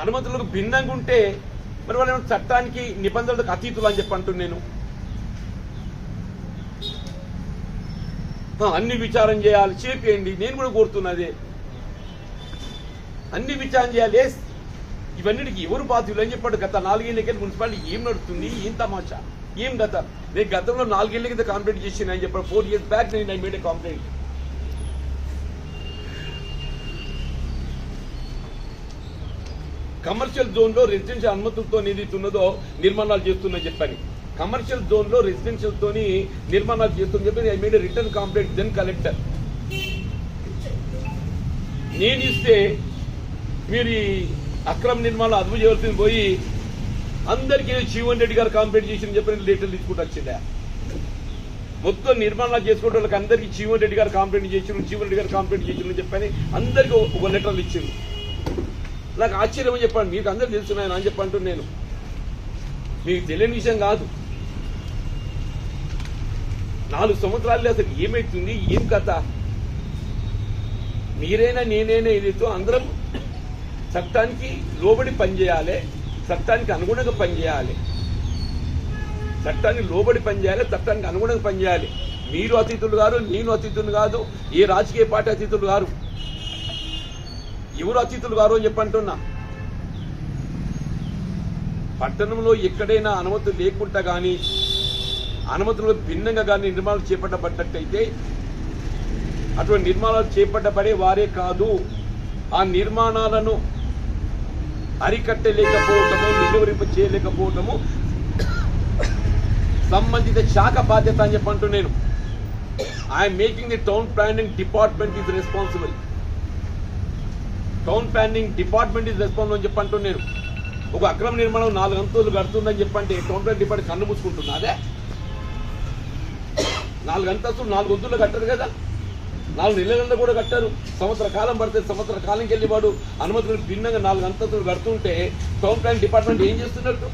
అనుమతులకు భిన్నంగా ఉంటే మరి వాళ్ళు చట్టానికి నిబంధనలకు అతీతులు అని చెప్పి అంటున్నాను నేను అన్ని విచారం చేయాలి చేపియండి నేను కూడా కోరుతున్నదే. అన్ని విచారం చేయాలి ఎస్ ఇవన్నిటికి ఎవరు బాధ్యులు అని చెప్పాడు. గత నాలుగేళ్ళకి మున్సిపాలిటీ ఏం నడుస్తుంది ఏం తమాషా ఏం గత? నేను గతంలో నాలుగేళ్ళ కింద కంప్లైంట్ చేసిన అని చెప్పాడు. ఫోర్ ఇయర్స్ బ్యాక్ నేను I made a complaint commercial జోన్లో రెసిడెన్షియల్ అనుమతులతో ఏదైతే ఉన్నదో నిర్మాణాలు చేస్తుందని చెప్పని. కమర్షియల్ జోన్లో రెసిడెన్షియల్ తోని నిర్మాణాలు చేస్తుందని చెప్పి I made written complaint then collector. నేను ఇస్తే మీరు ఈ అక్రమ నిర్మాణాలు అదుపు చేయవలసింది పోయి అందరికీ జీవన్ రెడ్డి గారు కంప్లైంట్ చేసిన చెప్పి లెటర్లు తీసుకుంటూ వచ్చిందా మొత్తం నిర్మాణాలు చేసుకుంటే వాళ్ళకి అందరికీ జీవన్ రెడ్డి గారు కంప్లైంట్ చేసిన జీవన్ రెడ్డి గారు కంప్లైంట్ చేసిన చెప్పని అందరికీ ఒక లెటర్లు ఇచ్చింది నాకు ఆశ్చర్యం అని చెప్పండి. మీకు అందరూ తెలుసున్నాయని అని చెప్పంటూ నేను. మీకు తెలియని విషయం కాదు. నాలుగు సంవత్సరాలు అసలు ఏమైతుంది? ఏం కథ? మీరైనా నేనైనా ఏదైతే అందరం చట్టానికి లోబడి పనిచేయాలి చట్టానికి అనుగుణంగా పనిచేయాలి చట్టానికి లోబడి పనిచేయాలి చట్టానికి అనుగుణంగా పనిచేయాలి మీరు అతిథులు గారు నేను అతిథులు కాదు ఏ రాజకీయ పార్టీ అతిథులు గారు ఎవరు అతిథులు గారు అని చెప్పంటున్నా పట్టణంలో ఎక్కడైనా అనుమతులు లేకుండా కానీ అనుమతులు భిన్నంగా కానీ నిర్మాణాలు చేపట్టబడ్డట్టయితే అటువంటి నిర్మాణాలు చేపట్టబడే వారే కాదు ఆ నిర్మాణాలను అరికట్టలేకపోవటము నిలువరింప చేయలేకపోవటము సంబంధిత శాఖ బాధ్యత అని చెప్పంటూ నేను. I'm making the town planning department is responsible town planning department is response అని చెప్పంటూ నేను ఒక అక్రమ నిర్మాణం నాలుగు అంతులు కడుతుందని చెప్పంటే టౌన్ ప్లాన్ డిపార్ట్మెంట్ కన్ను మూసుకుంటున్నా అదే. నాలుగు అంతస్తులు నాలుగు వంతులు కట్టరు కదా. నాలుగు నెలలంతా కూడా కట్టారు. సంవత్సర కాలం పడితే సంవత్సర కాలంకి వెళ్ళి వాడు అనుమతులు భిన్నంగా నాలుగు అంతస్తులు కడుతుంటే టౌన్ ప్లాన్ డిపార్ట్మెంట్ ఏం చేస్తున్నట్టు